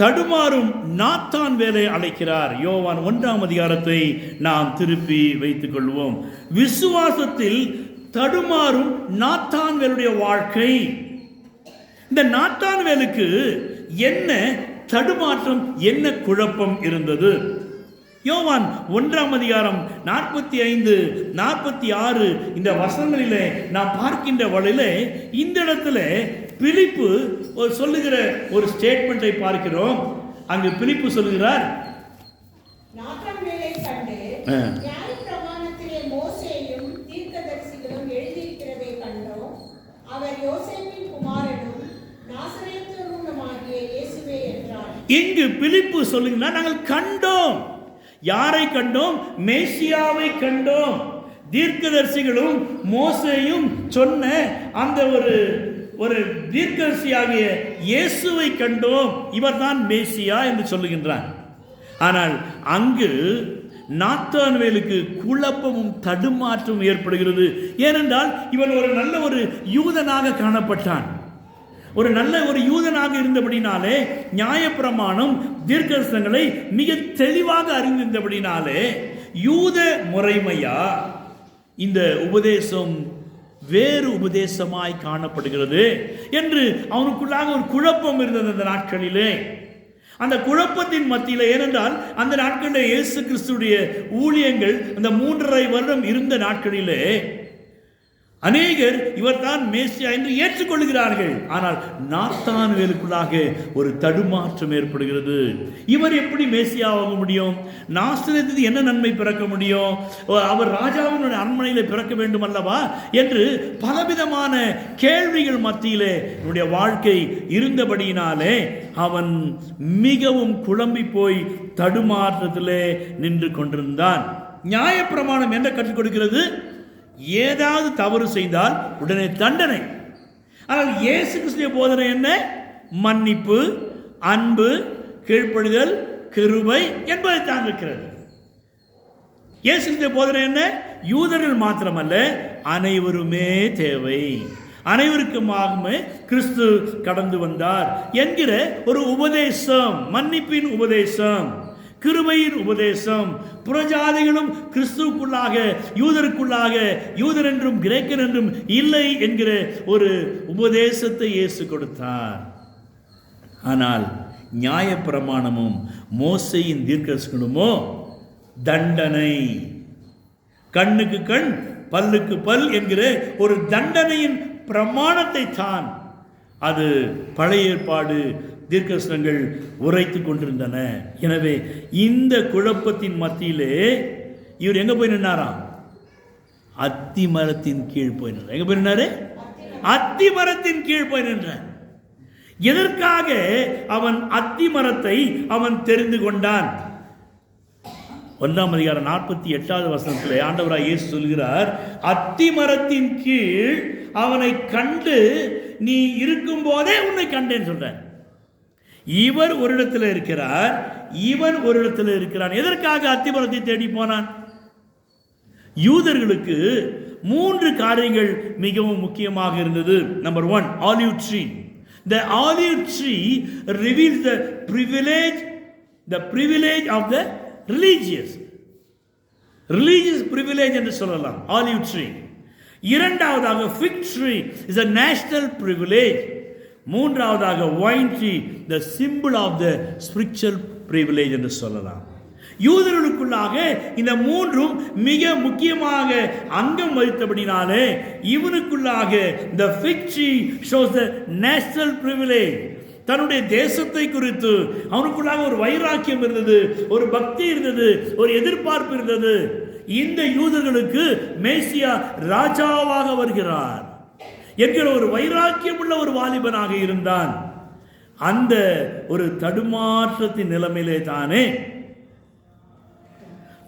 தடுமாறும் நாத்தான் வேலை அழைக்கிறார். யோவான் ஒன்றாம் அதிகாரத்தை நாம் திருப்பி வைத்துக் கொள்வோம் விசுவாசத்தில் தடுமாறும் நாத்தான் வேலுடைய வாழ்க்கை. இந்த நாத்தான் வேலுக்கு என்ன தடுமாற்றம் என்ன குழப்பம் இருந்தது? யோவான் ஒன்றாம் அதிகாரம் நாற்பத்தி ஐந்து நாற்பத்தி ஆறு இந்த வசனங்களிலே நாம் பார்க்கின்ற வழியிலே இந்த இடத்துல பிலிப்பு ஒரு சொல்லுகிற ஒரு ஸ்டேட்மெண்ட்டை பார்க்கிறோம். அங்கு பிலிப்பு சொல்லுகிறார். இங்கு பிலிப்பு சொல்லுங்கன்னா நாங்கள் கண்டோம். யாரை கண்டோம்? மேசியாவை கண்டோம். தீர்க்கதரிசிகளும் மோசேயும் சொன்ன அந்த ஒரு ஒரு தீர்க்கரசியாகிய இயேசுவை கண்டோம். இவர்தான் மேசியா என்று சொல்லுகின்றார். ஆனால் அங்கு நாத்தான்வேலுக்கு குழப்பமும் தடுமாற்றமும் ஏற்படுகிறது. ஏனென்றால் இவன் ஒரு நல்ல ஒரு யூதனாக காணப்பட்டான். ஒரு நல்ல ஒரு யூதனாக இருந்தபடினாலே நியாயப்பிரமாணம் தீர்க்கதரிசனங்களை மிக தெளிவாக அறிந்திருந்தபடினாலே யூத முறைமையா இந்த உபதேசம் வேறு உபதேசமாய் காணப்படுகிறது என்று அவனுக்குள்ளாக ஒரு குழப்பம் இருந்தது அந்த நாட்களிலே. அந்த குழப்பத்தின் மத்தியில் ஏனென்றால் அந்த நாட்களில் இயேசு கிறிஸ்துடைய ஊழியங்கள் அந்த மூன்றரை வருடம் இருந்த நாட்களிலே அநேகர் இவர்தான் மேசியா என்று ஏற்றுக்கொள்கிறார்கள். ஆனால் நாத்தான் வேலுக்குள்ளாக ஒரு தடுமாற்றம் ஏற்படுகிறது. இவர் எப்படி மேசியாவாக முடியும்? நாஸ்திரத்தில் என்ன நன்மை பிறக்க முடியும்? அவர் ராஜாவினுடைய அரண்மனையில் பிறக்க வேண்டும் அல்லவா? என்று பலவிதமான கேள்விகள் மத்தியிலே என்னுடைய வாழ்க்கை இருந்தபடியினாலே அவன் மிகவும் குழம்பி போய் தடுமாற்றத்திலே நின்று கொண்டிருந்தான். நியாயப்பிரமாணம் என்ன கற்றுக் கொடுக்கிறது? ஏதாவது தவறு செய்தால் உடனே தண்டனை. ஆனால் இயேசு கிறிஸ்துவ போதனை என்ன? மன்னிப்பு அன்பு கீழ்ப்படுதல் கிருபை என்பதை தான் இருக்கிறது இயேசு போதனை என்ன? யூதர்கள் மாத்திரமல்ல அனைவருமே தேவை. அனைவருக்குமாகவே கிறிஸ்து கடந்து வந்தார் என்கிற ஒரு உபதேசம் மன்னிப்பின் உபதேசம். கிருபையின் உபதேசம். புறஜாதிகளும் கிறிஸ்துவுக்குள்ளாக யூதருக்குள்ளாக யூதர் என்றும் கிரேக்கன் என்றும் இல்லை என்கிற ஒரு உபதேசத்தை இயேசு கொடுத்தார். ஆனால் நியாயப்பிரமாணமும் மோசையின் தீர்க்கணுமோ தண்டனை. கண்ணுக்கு கண் பல்லுக்கு பல் என்கிற ஒரு தண்டனையின் பிரமாணத்தை தான் அது பழைய ஏற்பாடு தீர்க்கசனங்கள் உரைத்து கொண்டிருந்தன. எனவே இந்த குழப்பத்தின் மத்தியிலே இவர் எங்கே போய் நின்னாராம் அத்தி மரத்தின் கீழ் போய் நின்றார். எங்கே போய் நின்னாரு? அத்தி மரத்தின் கீழ் போய் நின்றார். எதற்காக அவன் அத்தி மரத்தை அவன் தெரிந்து கொண்டான்? ஒன்றாம் அதிகாரம் நாற்பத்தி எட்டாவது வசனத்தில் ஆண்டவராக இயேசு சொல்கிறார் அத்தி மரத்தின் கீழ் அவனை கண்டு நீ இருக்கும் போதே உன்னை கண்டேன் சொல்றேன் இவர் ஒரு இடத்துல இருக்கிறார் இவன் ஒரு இடத்துல இருக்கிறான். எதற்காக அத்திமரத்தை தேடி போனான்? யூதர்களுக்கு மூன்று காரியங்கள் மிகவும் முக்கியமாக இருந்தது. Number one olive tree the olive tree reveals the privilege the privilege of the religious religious privilege என்று சொல்லலாம் ஆலிவ் ட்ரீ இரண்டாவதாக fig tree is a national privilege மூன்றாவதாக wine tree the simple of the spiritual privilege என்று சொல்லலாம். யூதர்களுக்குள்ளாக இந்த மூன்றும் மிக முக்கியமாக அங்கம் வகித்தபடினாலே இவனுக்குள்ளாக the fig tree shows the national privilege தன்னுடைய தேசத்தை குறித்து அவனுக்குள்ளாக ஒரு வைராக்கியம் இருந்தது ஒரு பக்தி இருந்தது ஒரு எதிர்பார்ப்பு இருந்தது. இந்த யூதர்களுக்கு மேசியா ராஜாவாக வருகிறார். என்கிற ஒரு வைராக்கியம் உள்ள ஒரு வாலிபனாக இருந்தான். அந்த ஒரு தடுமாற்றத்தின் நிலைமையிலே தானே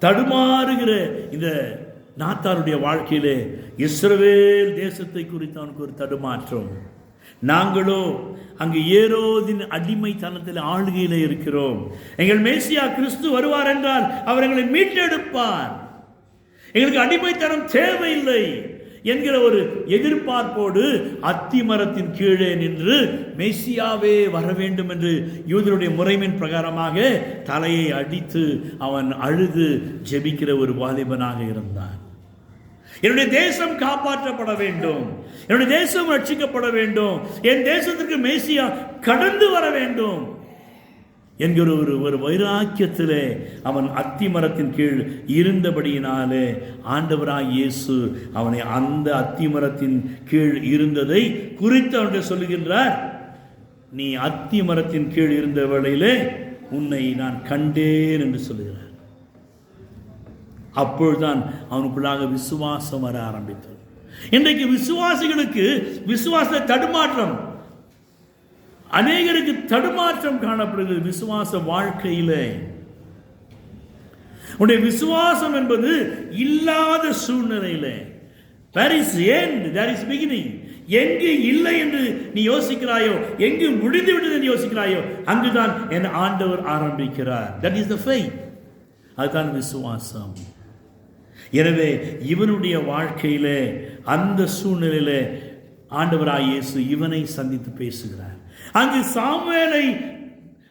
தடுமாறுகிற இந்த நாத்தாருடைய வாழ்க்கையிலே இஸ்ரவேல் தேசத்தை குறித்து அவனுக்கு ஒரு தடுமாற்றம். நாங்களோ அங்கு ஏரோதின் அடிமைத்தனத்தில் ஆளுகையில் இருக்கிறோம். எங்கள் மேசியா கிறிஸ்து வருவார் என்றால் அவர் எங்களை மீட்டெடுப்பார். எங்களுக்கு அடிமைத்தனம் தேவையில்லை என்கிற ஒரு எதிர்பார்ப்போடு அத்திமரத்தின் கீழே நின்று மெஸ்ஸியாவே வர வேண்டும் என்று யூதருடைய முறைமையின் பிரகாரமாக தலையை அடித்து அவன் அழுது ஜெபிக்கிற ஒரு வாலிபனாக இருந்தான். என்னுடைய தேசம் காப்பாற்றப்பட வேண்டும். என்னுடைய தேசம் ரட்சிக்கப்பட வேண்டும். என் தேசத்திற்கு மேசியா கடந்து வர வேண்டும். என்கிற ஒரு ஒரு வைராக்கியத்திலே அவன் அத்தி மரத்தின் கீழ் இருந்தபடியினாலே ஆண்டவராய் இயேசு அவனை அந்த அத்தி மரத்தின் கீழ் இருந்ததை குறித்து அவன் சொல்லுகின்றார். நீ அத்தி மரத்தின் கீழ் இருந்த வேளையிலே உன்னை நான் கண்டேன் என்று சொல்லுகிறார். அப்பொழுதுதான் அவனுக்குள்ளாக விசுவாசம் வர ஆரம்பித்தது. இன்றைக்கு விசுவாசிகளுக்கு விசுவாச தடுமாற்றம் அநேகருக்கு தடுமாற்றம் காணப்படுகிறது விசுவாச வாழ்க்கையிலே. உன்னுடைய விசுவாசம் என்பது இல்லாத சூழ்நிலையிலே. There is end there is beginning எங்கு இல்லை என்று நீ யோசிக்கிறாயோ எங்கு முடிந்து விட்டது என்று யோசிக்கிறாயோ அங்குதான் என் ஆண்டவர் ஆரம்பிக்கிறார். தட் இஸ் த ஃபெய்த் அதுதான் விசுவாசம். எனவே இவனுடைய வாழ்க்கையிலே அந்த சூழ்நிலையிலே ஆண்டவராய் இயேசு இவனை சந்தித்து பேசுகிறார். அங்கு சாமுவேலை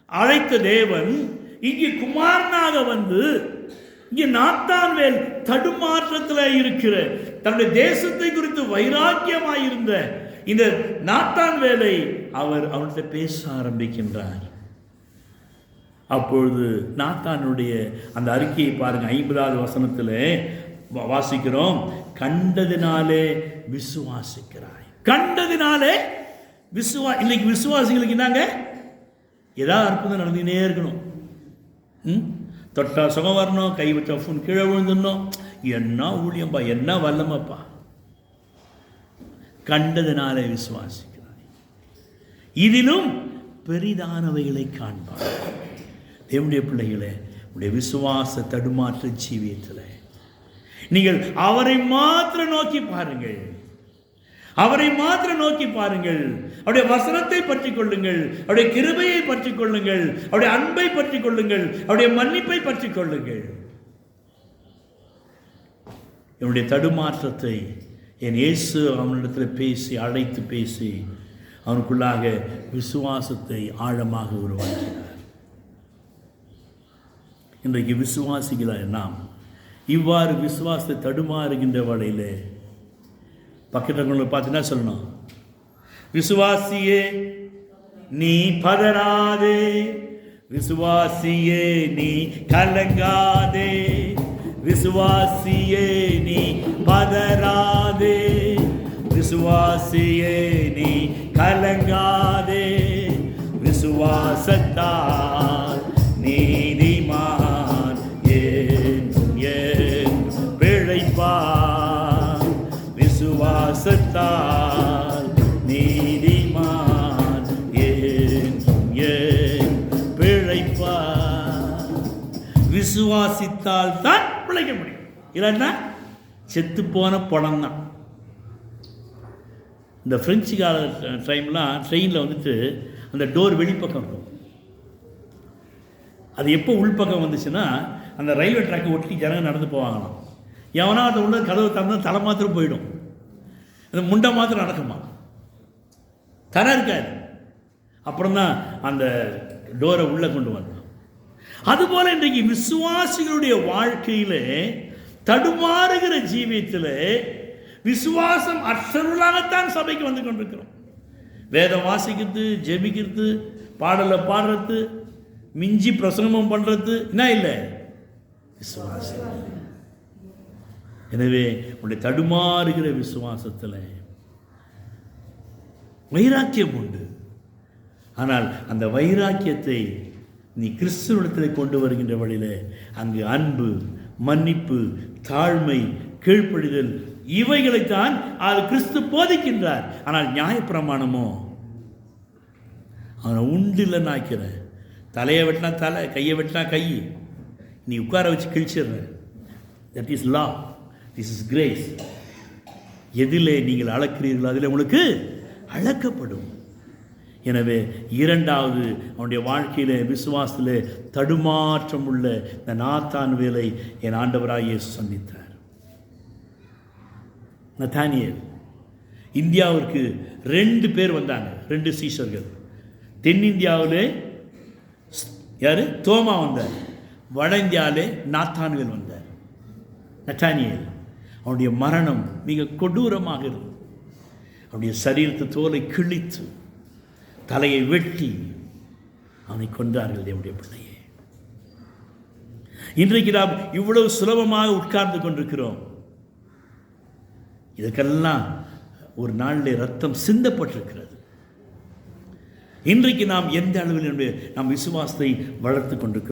அழைத்த தேவன் இங்கு குமாரனாக வந்து இங்கே நாத்தான்வேல் தடுமாற்றத்தில் இருக்கிற தன்னுடைய தேசத்தை குறித்து வைராக்கியமாக இருந்த இந்த நாத்தான்வேலை அவர் அவன்கிட்ட பேச ஆரம்பிக்கின்றார். அப்பொழுது நாத்தானுடைய அந்த அறிக்கையை பாருங்க ஐம்பதாவது வசனத்தில் வாசிக்கிறோம். கண்டதினாலே விசுவாசிக்கிறாய். கண்டதினாலே விசுவா இன்னைக்கு விசுவாசிகளுக்கு என்னங்க? ஏதாவது அற்புதம் நடந்துக்கினே இருக்கணும். ம்? தொட்டா சுகம் வரணும் கை வச்சா ஃபோன் கீழே விழுந்துடணும். என்ன ஊழியம்பா என்ன வல்லமப்பா. கண்டதுனாலே விசுவாசிக்கிறாய். இதிலும் பெரிதானவைகளை காண்பார் தேவனுடைய பிள்ளைகளே உடைய விசுவாச தடுமாற்ற ஜீவியத்தில் நீங்கள் அவரை மாத்திரம் நோக்கி பாருங்கள். அவரை மாத்திரம் நோக்கி பாருங்கள். அவருடைய வசனத்தை பற்றி கொள்ளுங்கள் அவருடைய கிருபையை பற்றிக் கொள்ளுங்கள் அவருடைய அன்பை பற்றிக் கொள்ளுங்கள் அவருடைய மன்னிப்பை பற்றிக் கொள்ளுங்கள் என்னுடைய தடுமாற்றத்தை என் இயேசு அவனிடத்தில் பேசி அழைத்து பேசி அவனுக்குள்ளாக விசுவாசத்தை ஆழமாக உருவாக்கினார். இன்றைக்கு விசுவாசிகளாய் நாம் இவ்வாறு விசுவாசத்தை தடுமாறுகின்ற வழியிலே பக்கத்தில் பார்த்தீங்கன்னா சொல்லணும்? விசுவாசியே நீ பதறாதே. விசுவாசியே நீ கலங்காதே. விசுவாசியே நீ பதறாதே. விசுவாசியே நீ கலங்காதே. விசுவாசத்தான் விசுவாசித்தால் தான் பிழைக்க முடியும். இல்லைன்னா செத்து போன பணம் தான் இந்த பிரெஞ்சு கால டைம்லாம் ட்ரெயினில் வந்துட்டு அந்த டோர் வெளிப்பக்கம் இருக்கும். அது எப்போ உள்பக்கம் வந்துச்சுன்னா அந்த ரயில்வே ட்ராக்கை ஒட்டி ஜனங்க நடந்து போவாங்களாம். எவனா அதை உள்ள கதவு திறந்தா தலை மாத்திரம் போயிடும். அந்த முண்டை மாத்திரம் நடக்குமா தரம் இருக்காது. அப்புறம் தான் அந்த டோரை உள்ளே கொண்டு வந்தான். அதுபோல இன்றைக்கு விசுவாசிகளுடைய வாழ்க்கையிலே தடுமாறுகிற ஜீவியத்தில் விசுவாசம் அற்றவர்களாகத்தான் சபைக்கு வந்து கொண்டிருக்கிறோம். வேதம் வாசிக்கிறது ஜெபிக்கிறது பாடலை பாடுறது மிஞ்சி பிரசங்கமும் பண்ணுறது என்ன இல்லை? விசுவாசம். எனவே உடைய தடுமாறுகிற விசுவாசத்தில் வைராக்கியம் உண்டு. ஆனால் அந்த வைராக்கியத்தை நீ கிறிஸ்துவனிடத்தில் கொண்டு வருகின்ற வழியில் அங்கு அன்பு மன்னிப்பு தாழ்மை கீழ்ப்படிதல் இவைகளைத்தான் அது கிறிஸ்து போதிக்கின்றார். ஆனால் நியாயப்பிரமாணமோ? அவனை உண்டு இல்லைன்னு ஆக்கிற தலையை வெட்டினா தலை கையை வெட்டினா கை. நீ உட்கார வச்சு கிழிச்சிடுற. That is law this is grace எதிலே நீங்கள் அளக்கிறீர்களோ அதில் உங்களுக்கு அளக்கப்படும். எனவே இரண்டாவது அவனுடைய வாழ்க்கையில் விசுவாசத்தில் தடுமாற்றம் உள்ள இந்த நாத்தான் வேலை என் ஆண்டவராக இயேசு சந்தித்தார். நத்தானியேல் இந்தியாவிற்கு ரெண்டு பேர் வந்தாங்க ரெண்டு சீஷர்கள். தென்னிந்தியாவிலே யார்? தோமா வந்தார். வட இந்தியாவிலே நாத்தானுவேல் வந்தார். நட்டானியல் அவனுடைய மரணம் மிக கொடூரமாக இருந்தது. அவனுடைய சரீரத்து தோலை கிழித்து தலையை வெட்டி அவனை கொன்றார்கள் தேவனுடைய பிள்ளையே. இன்றைக்கு நாம் இவ்வளவு சுலபமாக உட்கார்ந்து கொண்டிருக்கிறோம். இதற்கெல்லாம் ஒரு நாளில் ரத்தம் சிந்தப்பட்டிருக்கிறது. இன்றைக்கு நாம் எந்த அளவில் நம்முடைய நம் விசுவாசத்தை வளர்த்து கொண்டிருக்கிறோம்.